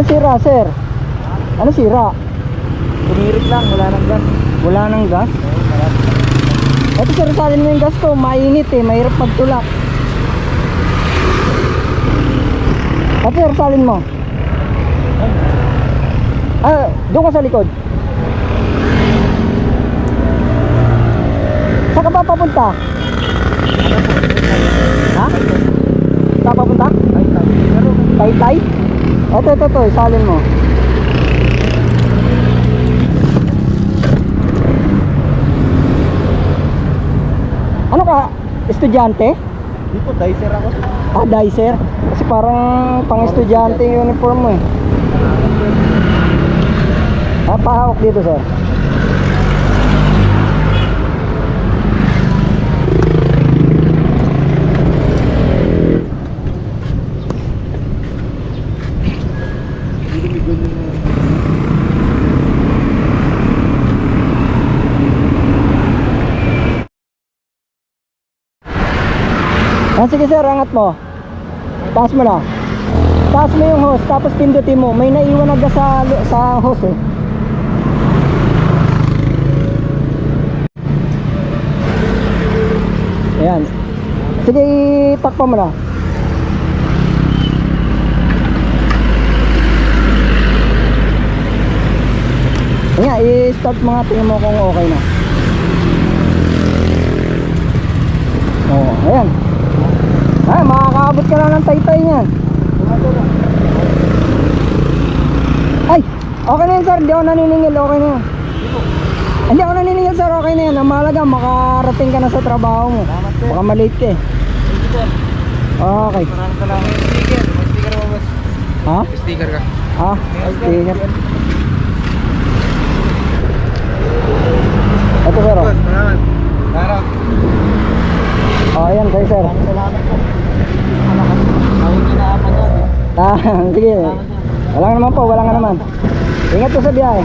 sira, sir? Ano sira? Tumirik lang, wala nang gas. Wala nang gas? Ito sir, salin mo yung gas ko. Mainit eh. Mahirap magtulak. Ito sir, salin mo. Ah, doon ka sa likod. Saan ka ba papunta? Ha? Saan papunta? Ay, tayo. Pero, Taytay? Ito, ito, ito. Isalin mo. Ano ka? Estudyante? di po, dicer ako. Ah, dicer? Kasi parang pang estudyante yung uniform mo eh. Ah, pahawak dito sir. Ah, sige sir, angat mo. Taas mo na. Taas mo yung hose, tapos pindutin mo. May naiwan na gas sa, sa hose eh. Ayan. Sige, takpa mo na. I-start mo nga, tingnan mo kung okay na. Oo, ayan. Ay, makakaabot ka na ng taytay niyan. Ay, okay na yan sir, hindi ako naniningil, okay na yan. Hindi ako naniningil sir, okay na yan. Ang mahalaga, makarating ka na sa trabaho mo. Baka malate ka eh. Okay. Maraming salamat. Sticker. Sticker mo, boss. Ha? Sticker ka. Ha? Sticker. Ito sir, oh. Boss, salamat. Sarap. Oh, ayan, sir, sir. Salamat po. Ah, sige. Wala naman po, wala nga naman. Ingat po sa biyahe.